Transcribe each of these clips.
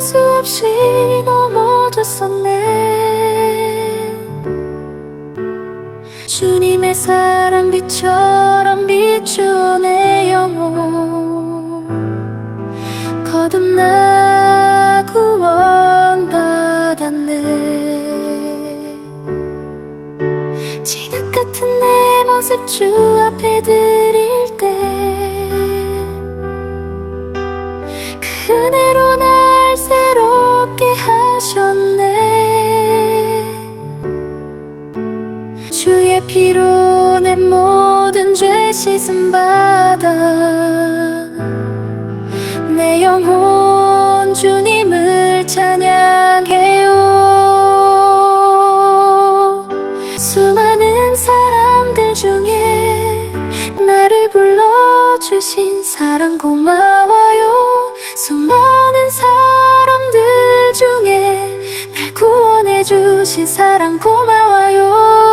수없이 넘어졌었네. 주님의 사랑 빛처럼 비추어 내 영혼. 거듭나 구원 받았네. 지각 같은 내 모습 주 앞에 드릴 때 씻음 받아 내 영혼 주님을 찬양해요. 수많은 사람들 중에 나를 불러주신 사랑 고마워요. 수많은 사람들 중에 날 구원해주신 사랑 고마워요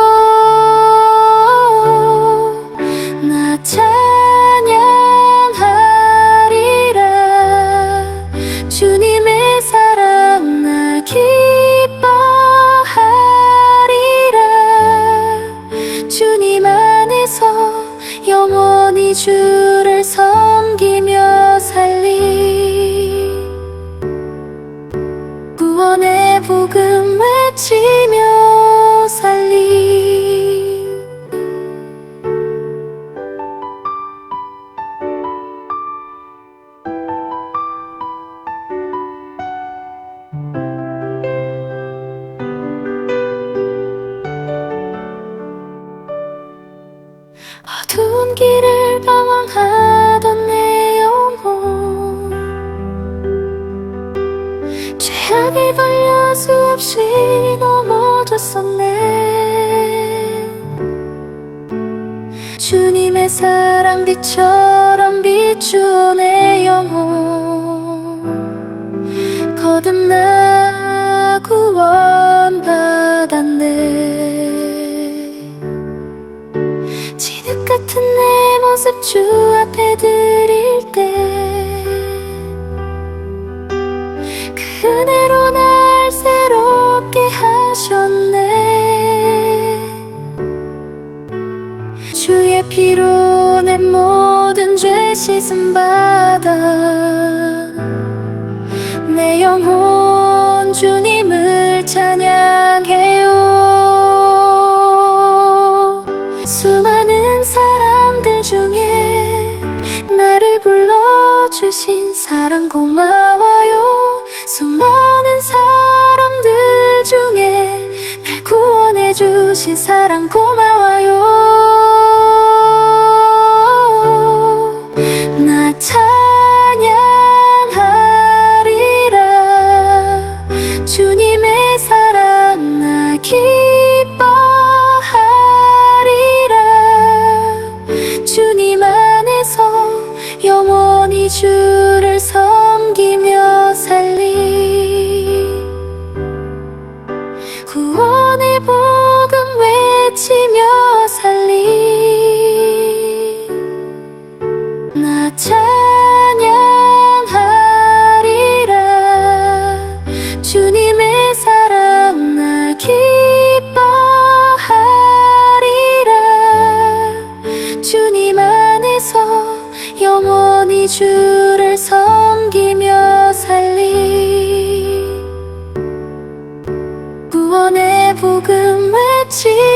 안에서 영원히 주를 섬기며 살리. 구원의 복음 외치며 살리 길을 방황하던 내 영혼. 죄악에 걸려 수없이 넘어졌었네. 주님의 사랑 빛처럼 비추어 내 영혼. 거듭나 구원받 습주 앞에 드릴 때그 은혜로 날 새롭게 하셨네. 주의 피로 내 모든 죄 씻음 받아 내 영혼 주님을 찬양 주신 사랑 고마워요. 수많은 사람들 중에 날 구원해 주신 사랑 고마워요. 나 찬양하리라. 주님의 사랑 나 기뻐 주를 섬기며 살리. 구원의 복음 외치